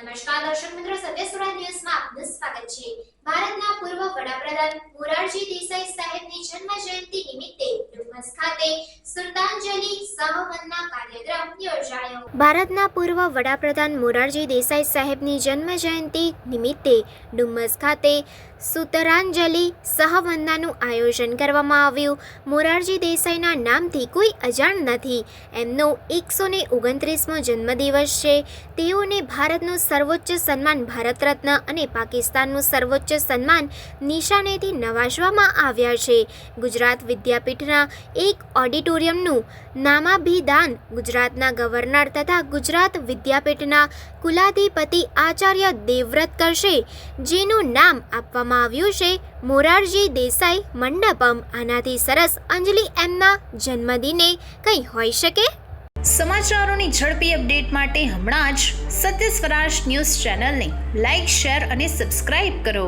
નમસ્કાર દર્શક મિત્રો સત્ય સુરત ન્યૂઝમાં આપનું સ્વાગત છે. ભારતના પૂર્વ વડાપ્રધાન મોરારજી દેસાઈ સાહેબની જન્મ જયંતિ નિમિત્તે બ્રહ્મસ ખાતે સુલતાન જલી સહવનના કાર્યક્રમ ડુમ્મસ ખાતે સુતરાંજલિ સહવંદનાનું આયોજન કરવામાં આવ્યું. મોરારજી દેસાઈના નામથી કોઈ અજાણ નથી. એમનો એકસો ને ઓગણત્રીસમો જન્મદિવસ છે. તેઓને ભારતનું સર્વોચ્ચ સન્માન ભારત રત્ન અને પાકિસ્તાનનું સર્વોચ્ચ સન્માન નિશાનેથી નવાજવામાં આવ્યા છે. ગુજરાત વિદ્યાપીઠના એક ઓડિટોરિયમનું નામાભિદાન ગુજરાતના ગવર્નર તથા ગુજરાત વિદ્યાપીઠના કુલાધિપતિ આચાર્ય દેવવ્રત કરશે, જેનું નામ આપવામાં આવ્યું છે મોરારજી દેસાઈ મંડપમ. આનાથી સરસ અંજલિ એમના જન્મદિને કંઈ હોઈ શકે? સમાચારોની ઝડપી અપડેટ માટે હમણાં જ સત્ય સ્વરાજ ન્યૂઝ ચેનલને લાઇક શેર અને સબસ્ક્રાઇબ કરો.